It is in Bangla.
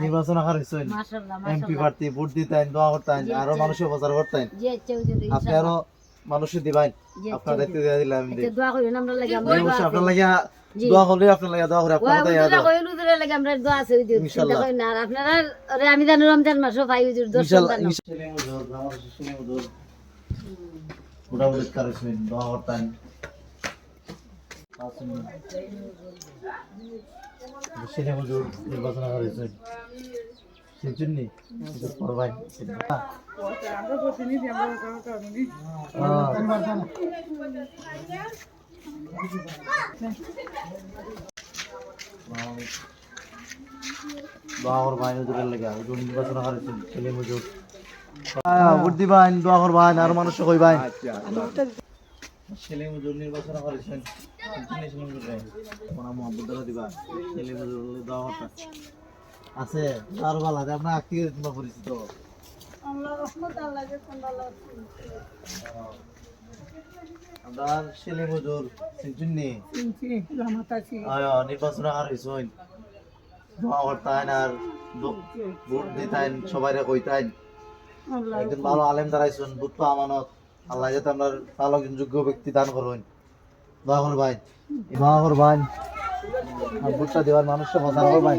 নির্বাচন এমপি প্রার্থী ভোট দিতেন দোয়া করতেন আরও। মানুষের প্রচার করতেন। জি হুজুর আপনি আরও মানুষের দিবেন। আপনার দায়িত্ব দিয়ে দিলাম আচ্ছা দোয়া করেন আমরা লাগি দোয়া আপনার করলে আপনার লাগিয়া দোয়া করে আপনার হুজুরা হুজুরে লাগি আমরা দোয়া আছে হুজুর ইনশাআল্লাহ। আপনারা আমি জানি রমজান মাসও পাই হুজুর ইনশাআল্লাহ ছেলে মজুর আমার কারেছেন দোয়া করতেন। নির্বাচন করবাই ভাই। হুজুরের লাগে। হুজুর নির্বাচন করেছেন ছেলে হুজুর। ভোট দিবাইন দোয়া করবাইন আর মানুষ কইবাইন ছেলে হুজুর নির্বাচন করেছেন ছেলে হুজুর রে কোনা মোহাম্মদ দিবা ছেলে হুজুর দোয়া করতা আছে আর ভালো আছে আপনার আত্মীয় তোমরা পরিচিত? আপনার ছেলে হুজুর চিনচুন্নি আয় নির্বাচন আর হইছইন দোয়া করতাইন আর ভোট দিতাইন সবাইরে কইতাইন একজন ভালো আলেম দাঁড়াইছেন ভোট তো আমানত। আল্লাহ যাতে আপনার পালক যোগ্য ব্যক্তি দান করবেন দোয়া করবাই দোয়া করবাই আর ভুট্টা দেওয়ার মানুষকে মজা করবাই